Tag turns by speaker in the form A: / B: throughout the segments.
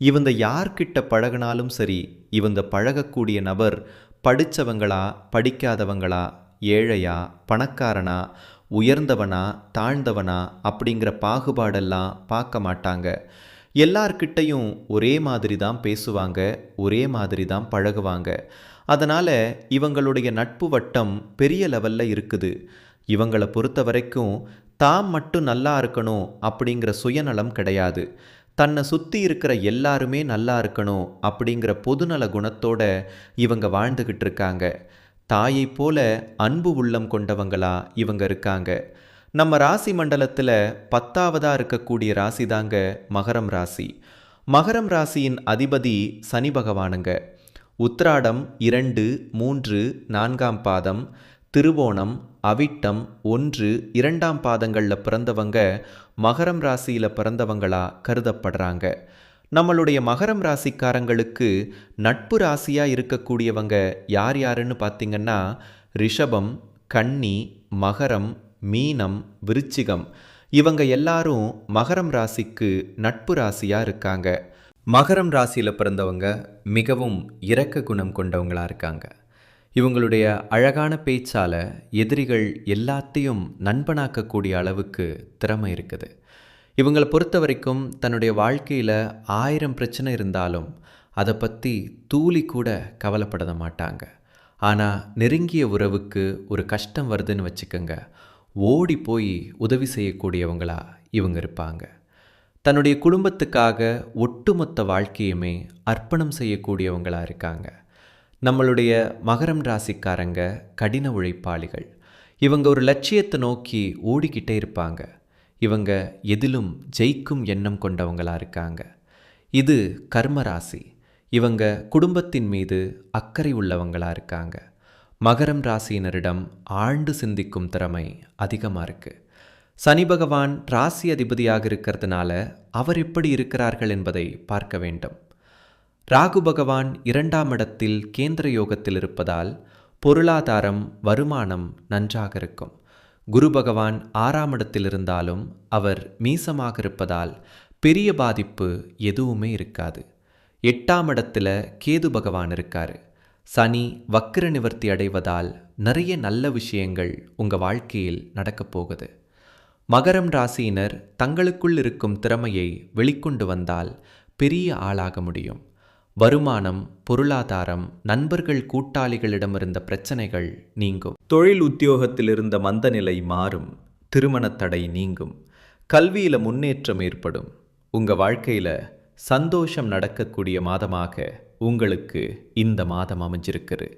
A: இவங்க யார்கிட்ட பழகினாலும் சரி இவங்க பழகக்கூடிய நபர் படித்தவங்களா படிக்காதவங்களா ஏழையா பணக்காரனா உயர்ந்தவனா தாழ்ந்தவனா அப்படிங்கிற பாகுபாடெல்லாம் பார்க்க மாட்டாங்க. எல்லார்கிட்டையும் ஒரே மாதிரி தான் பேசுவாங்க ஒரே மாதிரி தான் பழகுவாங்க. அதனால் இவங்களுடைய நட்பு வட்டம் பெரிய லெவலில் இருக்குது. இவங்களை பொறுத்த வரைக்கும் தாம் மட்டும் நல்லா இருக்கணும் அப்படிங்கிற சுயநலம் கிடையாது. தன்னை சுற்றி இருக்கிற எல்லாருமே நல்லா இருக்கணும் அப்படிங்கிற பொதுநல குணத்தோட இவங்க வாழ்ந்துக்கிட்டு இருக்காங்க. தாயை போல அன்பு உள்ளம் கொண்டவங்களா இவங்க இருக்காங்க. நம்ம ராசி மண்டலத்தில் பத்தாவதாக இருக்கக்கூடிய ராசி தாங்க மகரம் ராசி. மகரம் ராசியின் அதிபதி சனி பகவானுங்க. உத்ராடம் இரண்டு மூன்று நான்காம் பாதம் திருவோணம் அவிட்டம் ஒன்று இரண்டாம் பாதங்களில் பிறந்தவங்க மகரம் ராசியில் பிறந்தவங்களா கருதப்படுறாங்க. நம்மளுடைய மகரம் ராசிக்காரங்களுக்கு நட்பு ராசியாக இருக்கக்கூடியவங்க யார் யாருன்னு பார்த்தீங்கன்னா ரிஷபம் கன்னி மகரம் மீனம் விருச்சிகம். இவங்க எல்லாரும் மகரம் ராசிக்கு நட்பு ராசியாக இருக்காங்க. மகரம் ராசியில் பிறந்தவங்க மிகவும் இரக்க குணம் கொண்டவங்களாக இருக்காங்க. இவங்களுடைய அழகான பேச்சால் எதிரிகள் எல்லாத்தையும் நண்பனாக்கக்கூடிய அளவுக்கு திறமை இருக்குது. இவங்களை பொறுத்த வரைக்கும் தன்னுடைய வாழ்க்கையில் ஆயிரம் பிரச்சனை இருந்தாலும் அதை பற்றி தூளி கூட கவலைப்பட மாட்டாங்க. ஆனால் நெருங்கிய உறவுக்கு ஒரு கஷ்டம் வருதுன்னு வச்சுக்கோங்க. ஓடி போய் உதவி செய்யக்கூடியவங்களா இவங்க இருப்பாங்க. தன்னுடைய குடும்பத்துக்காக ஒட்டுமொத்த வாழ்க்கையுமே அர்ப்பணம் செய்யக்கூடியவங்களாக இருக்காங்க. நம்மளுடைய மகரம் ராசிக்காரங்க கடின உழைப்பாளிகள். இவங்க ஒரு லட்சியத்தை நோக்கி ஓடிக்கிட்டே இருப்பாங்க. இவங்க எதிலும் ஜெயிக்கும் எண்ணம் கொண்டவங்களாக இருக்காங்க. இது கர்ம ராசி. இவங்க குடும்பத்தின் மீது அக்கறை உள்ளவங்களாக இருக்காங்க. மகரம் ராசியினரிடம் ஆழ்ந்து சிந்திக்கும் திறமை அதிகமாக இருக்குது சனி பகவான் ராசி அதிபதியாக இருக்கிறதுனால அவர் எப்படி இருக்கிறார்கள் என்பதை பார்க்க வேண்டும். ராகு பகவான் இரண்டாம் இடத்தில் கேந்திர யோகத்தில் இருப்பதால் பொருளாதாரம் வருமானம் நன்றாக இருக்கும். குரு பகவான் ஆறாம் இடத்தில் இருந்தாலும் அவர் மீசமாக இருப்பதால் பெரிய பாதிப்பு எதுவுமே இருக்காது. எட்டாம் இடத்துல கேது பகவான் இருக்காரு. சனி வக்கிர நிவர்த்தி அடைவதால் நிறைய நல்ல விஷயங்கள் உங்கள் வாழ்க்கையில் நடக்கப் போகுது. மகரம் ராசியினர் தங்களுக்குள் இருக்கும் திறமையை வெளிக்கொண்டு வந்தால் பெரிய ஆளாக முடியும். வருமானம் பொருளாதாரம் நண்பர்கள் கூட்டாளிகளிடம் இருந்த பிரச்சனைகள் நீங்கும். தொழில் உத்தியோகத்தில் இருந்த மந்தநிலை மாறும் திருமணத்தடை நீங்கும் கல்வியில் முன்னேற்றம் ஏற்படும். உங்கள் வாழ்க்கையில் சந்தோஷம் நடக்கக்கூடிய மாதமாக உங்களுக்கு இந்த மாதம் அமைஞ்சிருக்குது.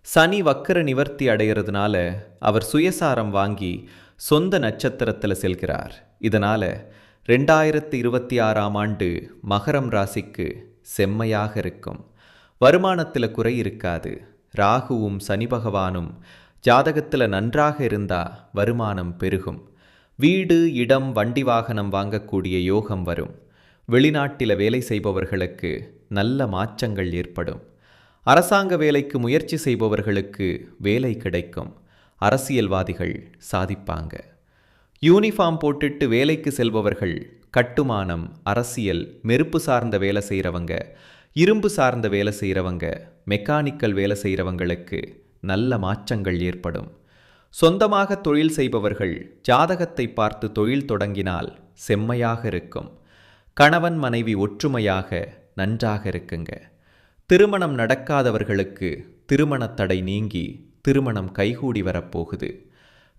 A: சனி வக்கர நிவர்த்தி அடைகிறதுனால அவர் சுயசாரம் வாங்கி சொந்த நட்சத்திரத்தில் செல்கிறார். இதனால் ரெண்டாயிரத்தி இருபத்தி ஆறாம் ஆண்டு மகரம் ராசிக்கு செம்மையாக இருக்கும். வருமானத்தில் குறை இருக்காது. ராகுவும் சனி பகவானும் ஜாதகத்தில் நன்றாக இருந்தால் வருமானம் பெருகும். வீடு இடம் வண்டி வாகனம் வாங்கக்கூடிய யோகம் வரும். வெளிநாட்டில் வேலை செய்பவர்களுக்கு நல்ல மாற்றங்கள் ஏற்படும். அரசாங்க வேலைக்கு முயற்சி செய்பவர்களுக்கு வேலை கிடைக்கும். அரசியல்வாதிகள் சாதிப்பாங்க. யூனிஃபார்ம் போட்டுட்டு வேலைக்கு செல்பவர்கள் கட்டுமானம் அரசியல் மெருப்பு சார்ந்த வேலை செய்கிறவங்க இரும்பு சார்ந்த வேலை செய்கிறவங்க மெக்கானிக்கல் வேலை செய்கிறவங்களுக்கு நல்ல மாற்றங்கள் ஏற்படும். சொந்தமாக தொழில் செய்பவர்கள் ஜாதகத்தை பார்த்து தொழில் தொடங்கினால் செம்மையாக இருக்கும். கணவன் மனைவி ஒற்றுமையாக நன்றாக இருக்குங்க. திருமணம் நடக்காதவர்களுக்கு திருமணத் தடை நீங்கி திருமணம் கைகூடி வரப்போகுது.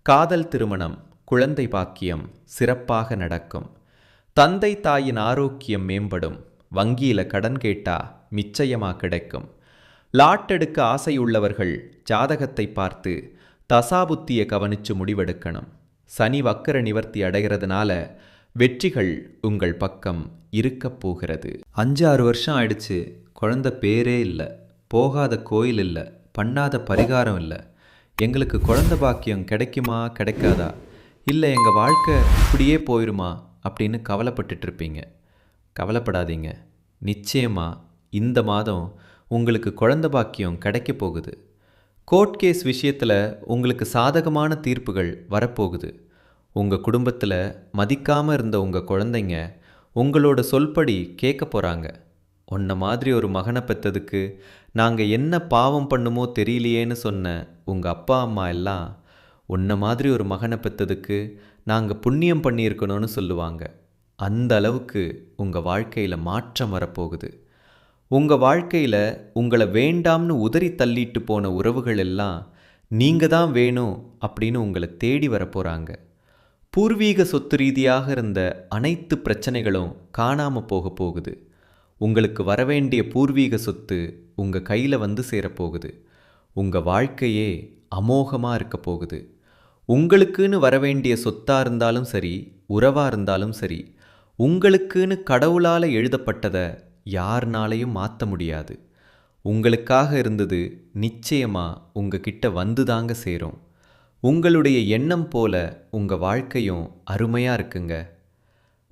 A: காதல் திருமணம் குழந்தை பாக்கியம் சிறப்பாக நடக்கும். தந்தை தாயின் ஆரோக்கியம் மேம்படும். வங்கியில் கடன் கேட்டா நிச்சயமா கிடைக்கும். லாட் எடுக்க ஆசையுள்ளவர்கள் ஜாதகத்தை பார்த்து தசாபுத்தியை கவனிச்சு முடிவெடுக்கணும். சனி வக்கர நிவர்த்தி அடைகிறதுனால வெற்றிகள் உங்கள் பக்கம் இருக்கப் போகிறது. அஞ்சு ஆறு வருஷம் ஆயிடுச்சு குழந்த பேரே இல்லை போகாத கோயில் இல்லை பண்ணாத பரிகாரம் இல்லை. எங்களுக்கு குழந்த பாக்கியம் கிடைக்குமா கிடைக்காதா? இல்லை எங்கள் வாழ்க்கை இப்படியே போயிருமா? அப்படின்னு கவலைப்பட்டுட்டு இருப்பீங்க கவலைப்படாதீங்க. நிச்சயமாக இந்த மாதம் உங்களுக்கு குழந்த பாக்கியம் கிடைக்க போகுது. கோர்ட் கேஸ் விஷயத்தில் உங்களுக்கு சாதகமான தீர்ப்புகள் வரப்போகுது. உங்கள் குடும்பத்தில் மதிக்காமல் இருந்த உங்கள் குழந்தைங்க உங்களோட சொல்படி கேட்க போகிறாங்க உன்னை மாதிரி ஒரு மகனை பெற்றதுக்கு நாங்கள் என்ன பாவம் பண்ணுமோ தெரியலையேன்னு சொன்ன உங்கள் அப்பா அம்மா எல்லாம் உன்னை மாதிரி ஒரு மகனை பெற்றதுக்கு நாங்கள் புண்ணியம் பண்ணியிருக்கணும்னு சொல்லுவாங்க. அந்த அளவுக்கு உங்கள் வாழ்க்கையில் மாற்றம் வரப்போகுது. உங்கள் வாழ்க்கையில் உங்களை வேண்டாம்னு உதறி தள்ளிட்டு போன உறவுகள் எல்லாம் நீங்கள் தான் வேணும் அப்படின்னு உங்களை தேடி வரப்போகிறாங்க பூர்வீக சொத்து ரீதியாக இருந்த அனைத்து பிரச்சனைகளும் காணாமல் போக போகுது. உங்களுக்கு வரவேண்டிய பூர்வீக சொத்து உங்கள் கையில் வந்து சேரப்போகுது உங்கள் வாழ்க்கையே அமோகமாக இருக்க போகுது. உங்களுக்குன்னு வரவேண்டிய சொத்தாக இருந்தாலும் சரி உறவாக இருந்தாலும் சரி உங்களுக்குன்னு கடவுளால் எழுதப்பட்டதை யாருனாலையும் மாற்ற முடியாது. உங்களுக்காக இருந்தது நிச்சயமாக உங்ககிட்ட வந்து தாங்க சேரும். உங்களுடைய எண்ணம் போல உங்கள் வாழ்க்கையும் அருமையாக இருக்குங்க.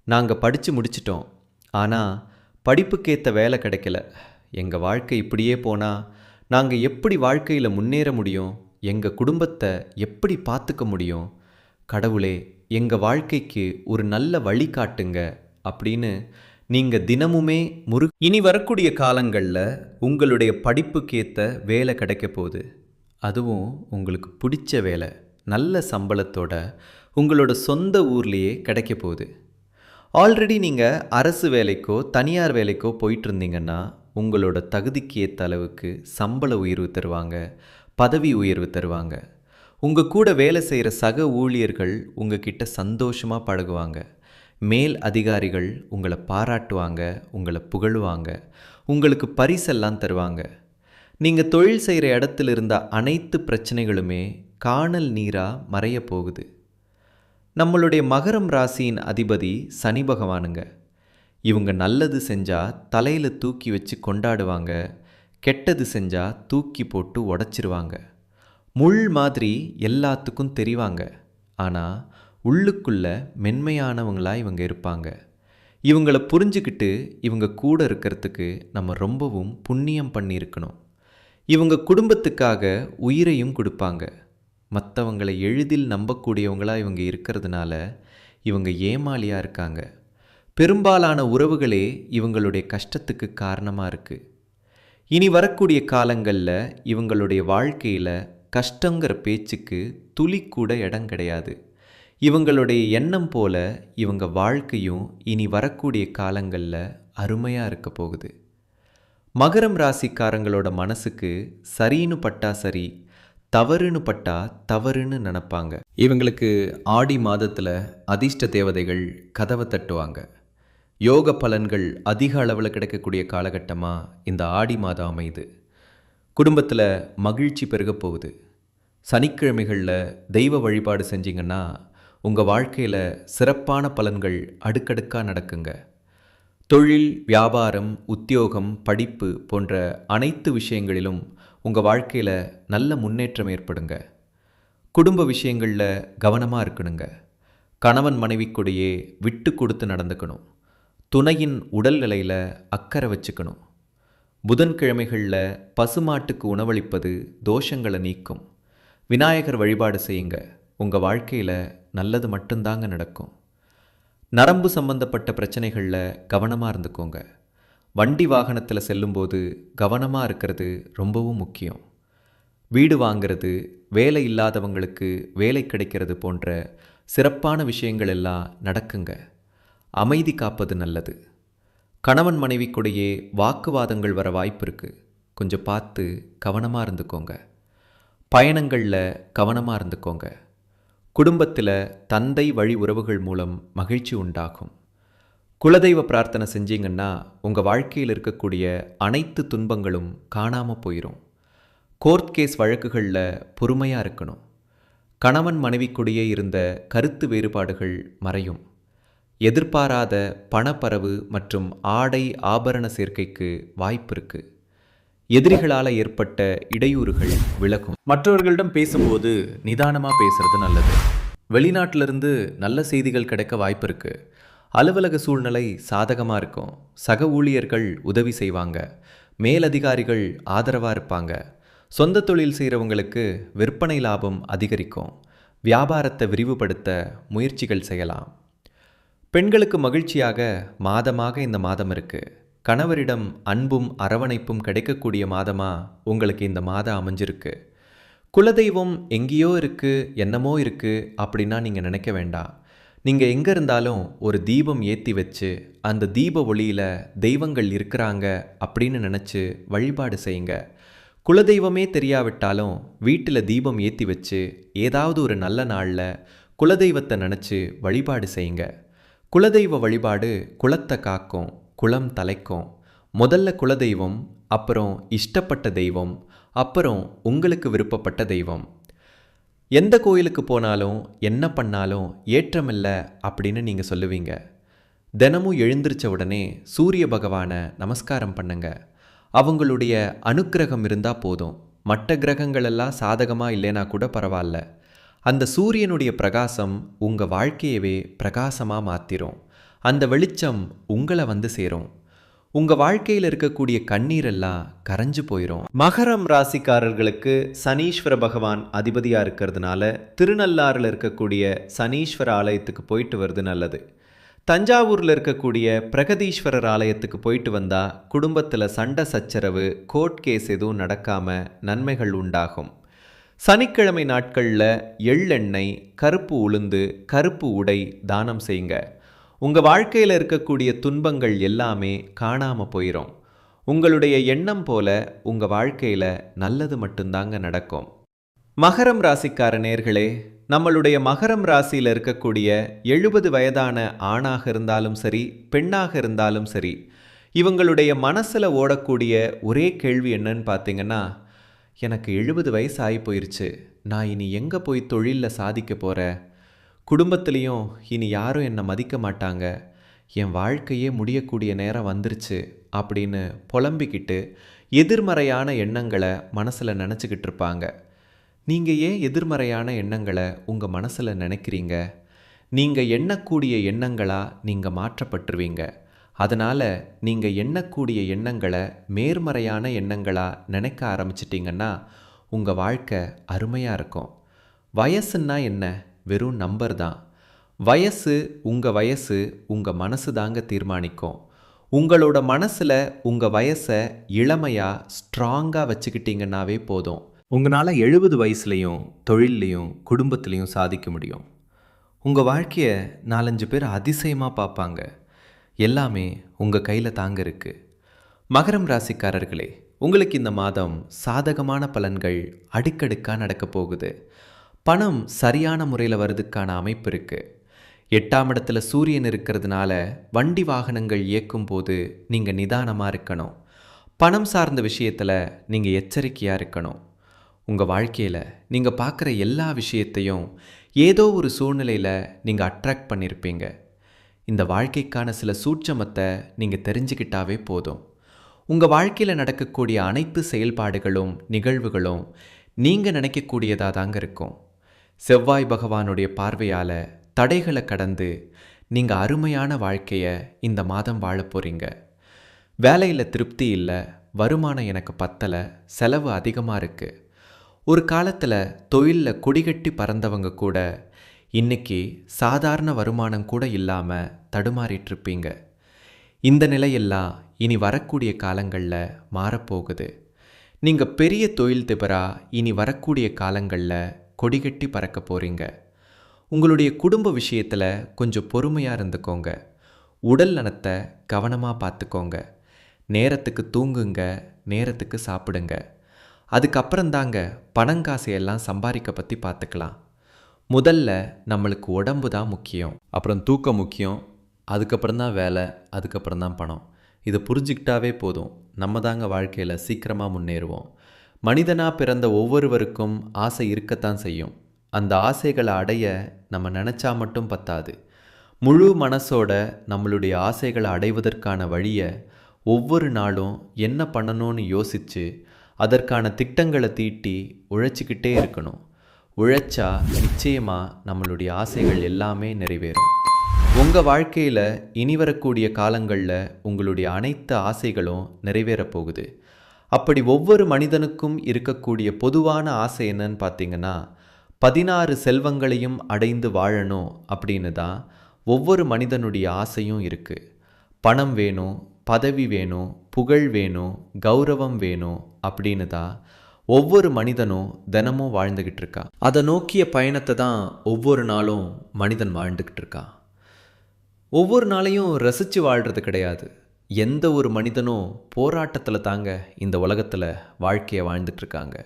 A: நாங்கள் படித்து முடிச்சிட்டோம். ஆனால் படிப்புக்கேற்ற வேலை கிடைக்கல. எங்கள் வாழ்க்கை இப்படியே போனால் நாங்கள் எப்படி வாழ்க்கையில் முன்னேற முடியும்? எங்கள் குடும்பத்தை எப்படி பார்த்துக்க முடியும்? கடவுளே எங்கள் வாழ்க்கைக்கு ஒரு நல்ல வழி காட்டுங்க அப்படின்னு நீங்கள் தினமுமே முரு இனி வரக்கூடிய காலங்களில் உங்களுடைய படிப்புக்கேற்ற வேலை கிடைக்க போகுது. அதுவும் உங்களுக்கு பிடிச்ச வேலை நல்ல சம்பளத்தோட உங்களோட சொந்த ஊர்லேயே கிடைக்க போகுது. ஆல்ரெடி நீங்கள் அரசு வேலைக்கோ தனியார் வேலைக்கோ போயிட்டு இருந்தீங்கன்னா உங்களோட தகுதிக்கு ஏற்ற அளவுக்கு சம்பள உயர்வு தருவாங்க. பதவி உயர்வு தருவாங்க. உங்கள் கூட வேலை செய்கிற சக ஊழியர்கள் உங்ககிட்ட சந்தோஷமாக பழகுவாங்க. மேல் அதிகாரிகள் உங்களை பாராட்டுவாங்க உங்களை புகழுவாங்க உங்களுக்கு பரிசெல்லாம் தருவாங்க. நீங்கள் தொழில் செய்கிற இடத்துல இருந்த அனைத்து பிரச்சனைகளுமே காணல் நீராக மறைய போகுது. நம்மளுடைய மகரம் ராசியின் அதிபதி சனி பகவானுங்க. இவங்க நல்லது செஞ்சால் தலையில் தூக்கி வச்சு கொண்டாடுவாங்க. கெட்டது செஞ்சால் தூக்கி போட்டு உடச்சிருவாங்க. முள் மாதிரி எல்லாத்துக்கும் தெரிவாங்க. ஆனால் உள்ளுக்குள்ள மென்மையானவங்களாக இவங்க இருப்பாங்க. இவங்களை புரிஞ்சுக்கிட்டு இவங்க கூட இருக்கிறதுக்கு நம்ம ரொம்பவும் புண்ணியம் பண்ணியிருக்கணும். இவங்க குடும்பத்துக்காக உயிரையும் கொடுப்பாங்க. மற்றவங்களை எளிதில் நம்பக்கூடியவங்களாக இவங்க இருக்கிறதுனால இவங்க ஏமாளியாக இருக்காங்க. பெரும்பாலான உறவுகளே இவங்களுடைய கஷ்டத்துக்கு காரணமாக இருக்குது இனி வரக்கூடிய காலங்களில் இவங்களுடைய வாழ்க்கையில் கஷ்டங்கிற பேச்சுக்கு துளி கூட இடம் கிடையாது. இவங்களுடைய எண்ணம் போல இவங்க வாழ்க்கையும் இனி வரக்கூடிய காலங்களில் அருமையாக இருக்க போகுது. மகரம் ராசிக்காரங்களோட மனசுக்கு சரின்னு பட்டா சரி தவறுன்னு பட்டா தவறுன்னு நினப்பாங்க. இவங்களுக்கு ஆடி மாதத்தில் அதிர்ஷ்ட தேவதைகள் கதவை தட்டுவாங்க. யோக பலன்கள் அதிக அளவில் கிடைக்கக்கூடிய காலகட்டமாக இந்த ஆடி மாதம் அமையுது. குடும்பத்தில் மகிழ்ச்சி பெருக போகுது. சனிக்கிழமைகளில் தெய்வ வழிபாடு செஞ்சீங்கன்னா உங்கள் வாழ்க்கையில் சிறப்பான பலன்கள் அடுக்கடுக்காக நடக்குங்க. தொழில் வியாபாரம் உத்தியோகம் படிப்பு போன்ற அனைத்து விஷயங்களிலும் உங்கள் வாழ்க்கையில் நல்ல முன்னேற்றம் ஏற்படுங்க. குடும்ப விஷயங்களில் கவனமாக இருக்கணுங்க. கணவன் மனைவிக்குடையே விட்டு கொடுத்து நடந்துக்கணும். துணையின் உடல்நிலையில் அக்கறை வச்சுக்கணும். புதன்கிழமைகளில் பசுமாட்டுக்கு உணவளிப்பது தோஷங்களை நீக்கும். விநாயகர் வழிபாடு செய்யுங்க. உங்கள் வாழ்க்கையில் நல்லது மட்டும்தாங்க நடக்கும். நரம்பு சம்பந்தப்பட்ட பிரச்சனைகளில் கவனமாக இருந்துக்கோங்க. வண்டி வாகனத்தில் செல்லும்போது கவனமாக இருக்கிறது ரொம்பவும் முக்கியம். வீடு வாங்கிறது வேலை இல்லாதவங்களுக்கு வேலை கிடைக்கிறது போன்ற சிறப்பான விஷயங்கள் எல்லாம் நடக்குங்க. அமைதி காப்பது நல்லது. கணவன் மனைவிக்குடையே வாக்குவாதங்கள் வர வாய்ப்பு இருக்குது கொஞ்சம் பார்த்து கவனமாக இருந்துக்கோங்க. பயணங்களில் கவனமாக இருந்துக்கோங்க. குடும்பத்தில் தந்தை வழி உறவுகள் மூலம் மகிழ்ச்சி உண்டாகும். குலதெய்வ பிரார்த்தனை செஞ்சீங்கன்னா உங்கள் வாழ்க்கையில் இருக்கக்கூடிய அனைத்து துன்பங்களும் காணாமல் போயிடும் கோர்ட் கேஸ் வழக்குகளில் பொறுமையாக இருக்கணும். கணவன் மனைவிக்குடியே இருந்த கருத்து வேறுபாடுகள் மறையும். எதிர்பாராத பணப்பரவு மற்றும் ஆடை ஆபரண சேர்க்கைக்கு வாய்ப்பு இருக்கு. எதிரிகளால் ஏற்பட்ட இடையூறுகள் விலகும். மற்றவர்களிடம் பேசும்போது நிதானமாக பேசுறது நல்லது. வெளிநாட்டிலிருந்து நல்ல செய்திகள் கிடைக்க வாய்ப்பு இருக்கு. அலுவலக சூழ்நிலை சாதகமாக இருக்கும். சக ஊழியர்கள் உதவி செய்வாங்க. மேலதிகாரிகள் ஆதரவாக இருப்பாங்க. சொந்த தொழில் செய்கிறவங்களுக்கு விற்பனை லாபம் அதிகரிக்கும். வியாபாரத்தை விரிவுபடுத்த முயற்சிகள் செய்யலாம். பெண்களுக்கு மகிழ்ச்சியாக மாதமாக இந்த மாதம் இருக்கு. கணவரிடம் அன்பும் அரவணைப்பும் கிடைக்கக்கூடிய மாதமா உங்களுக்கு இந்த மாதம் அமைஞ்சிருக்கு. குலதெய்வம் எங்கேயோ இருக்கு என்னமோ இருக்கு அப்படின்னா நீங்கள் நினைக்க வேண்டாம். நீங்கள் எங்கே இருந்தாலும் ஒரு தீபம் ஏற்றி வச்சு அந்த தீப ஒளியில் தெய்வங்கள் இருக்கிறாங்க அப்படின்னு நினச்சி வழிபாடு செய்யுங்க. குலதெய்வமே தெரியாவிட்டாலும் வீட்டில் தீபம் ஏற்றி வச்சு ஏதாவது ஒரு நல்ல நாளில் குலதெய்வத்தை நினச்சி வழிபாடு செய்யுங்க. குலதெய்வ வழிபாடு குலத்தை காக்கும் குளம் தலைக்கும். முதல்ல குலதெய்வம் அப்புறம் இஷ்டப்பட்ட தெய்வம் அப்புறம் உங்களுக்கு விருப்பப்பட்ட தெய்வம். எந்த கோயிலுக்கு போனாலும் என்ன பண்ணாலும் ஏற்றமில்லை அப்படின்னு நீங்கள் சொல்லுவீங்க. தினமும் எழுந்திருச்ச உடனே சூரிய பகவானை நமஸ்காரம் பண்ணுங்க. அவங்களுடைய அனுக்கிரகம் இருந்தால் போதும். மற்ற கிரகங்களெல்லாம் சாதகமாக இல்லைனா கூட பரவாயில்ல. அந்த சூரியனுடைய பிரகாசம் உங்கள் வாழ்க்கையவே பிரகாசமாக மாற்றிரும் அந்த வெளிச்சம் உங்களை வந்து சேரும். உங்கள் வாழ்க்கையில் இருக்கக்கூடிய கண்ணீரெல்லாம் கரைஞ்சு போயிடும் மகரம் ராசிக்காரர்களுக்கு சனீஸ்வர பகவான் அதிபதியாக இருக்கிறதுனால திருநள்ளாறில் இருக்கக்கூடிய சனீஸ்வர ஆலயத்துக்கு போயிட்டு வருது நல்லது. தஞ்சாவூரில் இருக்கக்கூடிய பிரகதீஸ்வரர் ஆலயத்துக்கு போயிட்டு வந்தால் குடும்பத்தில் சண்டை சச்சரவு கோர்ட் கேஸ் எதுவும் நடக்காமல் நன்மைகள் உண்டாகும். சனிக்கிழமை நாட்களில் எள்ளெண்ணெய் கருப்பு உளுந்து கருப்பு உடை தானம் செய்யுங்க. உங்கள் வாழ்க்கையில் இருக்கக்கூடிய துன்பங்கள் எல்லாமே காணாமல் போயிடும் உங்களுடைய எண்ணம் போல உங்கள் வாழ்க்கையில் நல்லது மட்டும்தாங்க நடக்கும். மகரம் ராசிக்கார நேர்களே நம்மளுடைய மகரம் ராசியில் இருக்கக்கூடிய எழுபது வயதான ஆணாக இருந்தாலும் சரி பெண்ணாக இருந்தாலும் சரி இவங்களுடைய மனசில் ஓடக்கூடிய ஒரே கேள்வி என்னன்னு பார்த்தீங்கன்னா எனக்கு எழுபது வயசு ஆகி போயிருச்சு. நான் இனி எங்கே போய் தொழிலில் சாதிக்க போகிறேன் குடும்பத்துலேயும் இனி யாரும் என்னை மதிக்க மாட்டாங்க. என் வாழ்க்கையே முடியக்கூடிய நேரம் வந்துருச்சு அப்படின்னு புலம்பிக்கிட்டு எதிர்மறையான எண்ணங்களை மனசில் நினச்சிக்கிட்டு இருப்பாங்க. நீங்கள் ஏன் எதிர்மறையான எண்ணங்களை உங்கள் மனசில் நினைக்கிறீங்க? நீங்கள் எண்ணக்கூடிய எண்ணங்களாக நீங்கள் மாற்றப்பட்டுருவீங்க. அதனால் நீங்கள் எண்ணக்கூடிய எண்ணங்களை நேர்மறையான எண்ணங்களாக நினைக்க ஆரம்பிச்சிட்டிங்கன்னா உங்கள் வாழ்க்கை அருமையாக இருக்கும். வயசுன்னா என்ன? வெறும் நம்பர் தான். வயசு உங்கள் வயசு உங்கள் மனசு தாங்க தீர்மானிக்கும். உங்களோட மனசில் உங்கள் வயசை இளமையாக ஸ்ட்ராங்காக வச்சுக்கிட்டிங்கன்னாவே போதும். உங்களால் எழுபது வயசுலேயும் தொழில்லையும் குடும்பத்துலேயும் சாதிக்க முடியும். உங்கள் வாழ்க்கையை நாலஞ்சு பேர் அதிசயமாக பார்ப்பாங்க. எல்லாமே உங்கள் கையில் தாங்க இருக்கு. மகரம் ராசிக்காரர்களே உங்களுக்கு இந்த மாதம் சாதகமான பலன்கள் அடுக்கடுக்காக நடக்க போகுது. பணம் சரியான முறையில் வர்றதுக்கான அமைப்பு இருக்குது எட்டாம் இடத்துல சூரியன் இருக்கிறதுனால வண்டி வாகனங்கள் இயக்கும் போது நீங்கள் நிதானமாக இருக்கணும். பணம் சார்ந்த விஷயத்தில் நீங்கள் எச்சரிக்கையாக இருக்கணும். உங்கள் வாழ்க்கையில் நீங்கள் பார்க்குற எல்லா விஷயத்தையும் ஏதோ ஒரு சூழ்நிலையில் நீங்கள் அட்ராக்ட் பண்ணியிருப்பீங்க இந்த வாழ்க்கைக்கான சில சூட்சமத்தை நீங்கள் தெரிஞ்சுக்கிட்டாவே போதும். உங்கள் வாழ்க்கையில் நடக்கக்கூடிய அனைத்து செயல்பாடுகளும் நிகழ்வுகளும் நீங்கள் நினைக்கக்கூடியதாக தாங்க இருக்கும். செவ்வாய் பகவானுடைய பார்வையால் தடைகளை கடந்து நீங்கள் அருமையான வாழ்க்கையை இந்த மாதம் வாழப் போகிறீங்க வேலையில் திருப்தி இல்லை வருமானம் எனக்கு பத்தலை செலவு அதிகமாக இருக்குது ஒரு காலத்தில் தொழிலில் கொடிகட்டி பறந்தவங்க கூட இன்னைக்கு சாதாரண வருமானம் கூட இல்லாமல் தடுமாறிட்டுருப்பீங்க. இந்த நிலையெல்லாம் இனி வரக்கூடிய காலங்களில் மாறப்போகுது. நீங்கள் பெரிய தொழில் திபராக இனி வரக்கூடிய காலங்களில் கொடிகட்டி பறக்க போகிறீங்க உங்களுடைய குடும்ப விஷயத்தில் கொஞ்சம் பொறுமையாக இருந்துக்கோங்க. உடல் நலத்தை கவனமாக பார்த்துக்கோங்க நேரத்துக்கு தூங்குங்க நேரத்துக்கு சாப்பிடுங்க. அதுக்கப்புறம் தாங்க பணங்காசையெல்லாம் சம்பாதிக்க பற்றி பார்த்துக்கலாம் முதல்ல நம்மளுக்கு உடம்பு தான் முக்கியம். அப்புறம் தூக்கம் முக்கியம். அதுக்கப்புறம் தான் வேலை அதுக்கப்புறம் தான் பணம். இதை புரிஞ்சுக்கிட்டாவே போதும். நம்ம தாங்க வாழ்க்கையில் சீக்கிரமாக முன்னேறுவோம். மனிதனாக பிறந்த ஒவ்வொருவருக்கும் ஆசை இருக்கத்தான் செய்யும். அந்த ஆசைகளை அடைய நம்ம நினச்சா மட்டும் பத்தாது. முழு மனசோட நம்மளுடைய ஆசைகளை அடைவதற்கான வழியை ஒவ்வொரு நாளும் என்ன பண்ணணும்னு யோசித்து அதற்கான திட்டங்களை தீட்டி உழைச்சிக்கிட்டே இருக்கணும். உழைச்சா நிச்சயமாக நம்மளுடைய ஆசைகள் எல்லாமே நிறைவேறும். உங்கள் வாழ்க்கையில் இனி வரக்கூடிய காலங்களில் உங்களுடைய அனைத்து ஆசைகளும் நிறைவேறப் போகுது. அப்படி ஒவ்வொரு மனிதனுக்கும் இருக்கக்கூடிய பொதுவான ஆசை என்னன்னு பார்த்தீங்கன்னா பதினாறு செல்வங்களையும் அடைந்து வாழணும் அப்படின்னு தான் ஒவ்வொரு மனிதனுடைய ஆசையும் இருக்குது பணம் வேணும் பதவி வேணும் புகழ் வேணும் கௌரவம் வேணும் அப்படின்னு தான் ஒவ்வொரு மனிதனும் தினமும் வாழ்ந்துக்கிட்டு இருக்கான் அதை நோக்கிய பயணத்தை தான் ஒவ்வொரு நாளும் மனிதன் வாழ்ந்துக்கிட்டு இருக்கான் ஒவ்வொரு நாளையும் ரசித்து வாழ்கிறது கிடையாது. எந்த ஒரு மனிதனும் போராட்டத்தில் தாங்க இந்த உலகத்தில் வாழ்க்கையை வாழ்ந்துட்டுருக்காங்க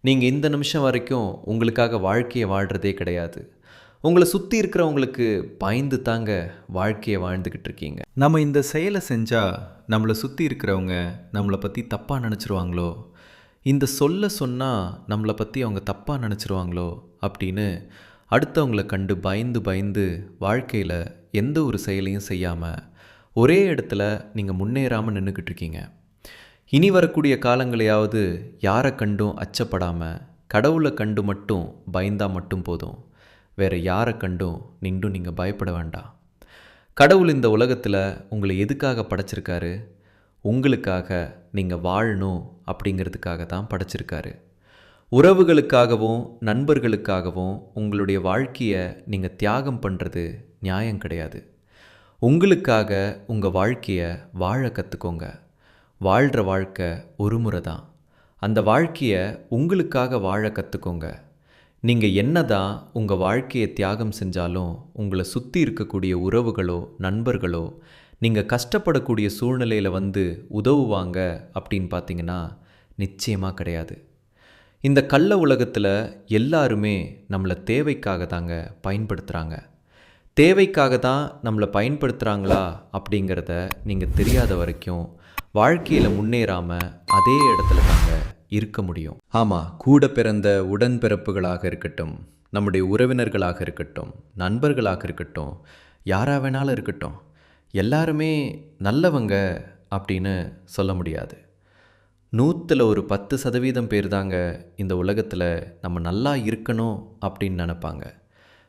A: நீங்கள் இந்த நிமிஷம் வரைக்கும் உங்களுக்காக வாழ்க்கையை வாழ்கிறதே கிடையாது. உங்களை சுற்றி இருக்கிறவங்களுக்கு பயந்து தாங்க வாழ்க்கையை வாழ்ந்துக்கிட்டு இருக்கீங்க. நம்ம இந்த செயலை செஞ்சால் நம்மளை சுற்றி இருக்கிறவங்க நம்மளை பற்றி தப்பாக நினச்சிருவாங்களோ? இந்த சொல்ல சொன்னால் நம்மளை பற்றி அவங்க தப்பாக நினச்சிருவாங்களோ அப்படின்னு அடுத்தவங்களை கண்டு பயந்து பயந்து வாழ்க்கையில் எந்த ஒரு செயலையும் செய்யாமல் ஒரே இடத்துல நீங்கள் முன்னேறாமல் நின்றுக்கிட்டு இருக்கீங்க. இனி வரக்கூடிய காலங்களையாவது யாரை கண்டும் அச்சப்படாமல் கடவுளை கண்டு மட்டும் பயந்தால் மட்டும் போதும். வேறு யாரை கண்டும் நின்றும் நீங்கள் பயப்பட வேண்டாம். கடவுள் இந்த உலகத்தில் உங்களை எதுக்காக படைச்சிருக்காரு? உங்களுக்காக நீங்கள் வாழணும் அப்படிங்கிறதுக்காக தான் படைச்சிருக்காரு. உறவுகளுக்காகவும் நண்பர்களுக்காகவும் உங்களுடைய வாழ்க்கையை நீங்கள் தியாகம் பண்ணுறது நியாயம் கிடையாது. உங்களுக்காக உங்கள் வாழ்க்கையை வாழ கற்றுக்கோங்க வாழ்கிற வாழ்க்கை ஒரு முறை தான். அந்த வாழ்க்கையை உங்களுக்காக வாழ கற்றுக்கோங்க நீங்கள் என்ன தான் உங்கள் வாழ்க்கையை தியாகம் செஞ்சாலும் உங்களை சுற்றி இருக்கக்கூடிய உறவுகளோ நண்பர்களோ நீங்கள் கஷ்டப்படக்கூடிய சூழ்நிலையில் வந்து உதவுவாங்க அப்படின்னு பார்த்தீங்கன்னா நிச்சயமாக கிடையாது. இந்த கள்ள உலகத்தில் எல்லாருமே நம்மளை தேவைக்காக தாங்க பயன்படுத்துகிறாங்க தேவைக்காக தான் நம்மளை பயன்படுத்துகிறாங்களா அப்படிங்கிறத நீங்கள் தெரியாத வரைக்கும் வாழ்க்கையில் முன்னேறாமல் அதே இடத்துல தாங்க இருக்க முடியும். ஆமாம் கூட பிறந்த உடன்பிறப்புகளாக இருக்கட்டும் நம்முடைய உறவினர்களாக இருக்கட்டும் நண்பர்களாக இருக்கட்டும் யாராக வேணாலும் இருக்கட்டும் எல்லாருமே நல்லவங்க அப்படின்னு சொல்ல முடியாது. நூற்றில் ஒரு பத்து சதவீதம் பேர் தாங்க இந்த உலகத்தில் நம்ம நல்லா இருக்கணும் அப்படின்னு நினப்பாங்க.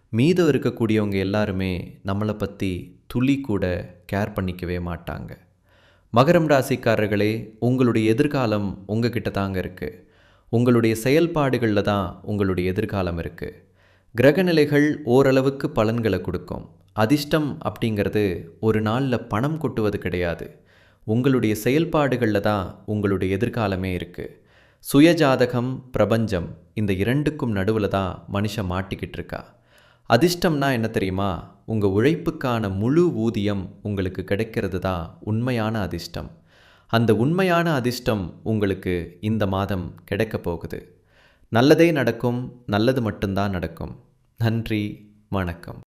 A: மீதம் இருக்கக்கூடியவங்க எல்லாருமே நம்மளை பற்றி துளி கூட கேர் பண்ணிக்கவே மாட்டாங்க. மகரம் ராசிக்காரர்களே உங்களுடைய எதிர்காலம் உங்ககிட்ட தாங்க இருக்குது உங்களுடைய செயல்பாடுகளில் தான் உங்களுடைய எதிர்காலம் இருக்குது கிரகநிலைகள் ஓரளவுக்கு பலன்களை கொடுக்கும். அதிர்ஷ்டம் அப்படிங்கிறது ஒரு நாளில் பணம் கொட்டுவது கிடையாது. உங்களுடைய செயல்பாடுகளில் தான் உங்களுடைய எதிர்காலமே இருக்குது சுயஜாதகம் பிரபஞ்சம் இந்த இரண்டுக்கும் நடுவில் தான் மனுஷன் மாட்டிக்கிட்டு இருக்கா. அதிர்ஷ்டம்னா என்ன தெரியுமா? உங்கள் உழைப்புக்கான முழு ஊதியம் உங்களுக்கு கிடைக்கிறது தான் உண்மையான அதிர்ஷ்டம். அந்த உண்மையான அதிர்ஷ்டம் உங்களுக்கு இந்த மாதம் கிடைக்கப் போகுது. நல்லதே நடக்கும் நல்லது மட்டும்தான் நடக்கும். நன்றி வணக்கம்.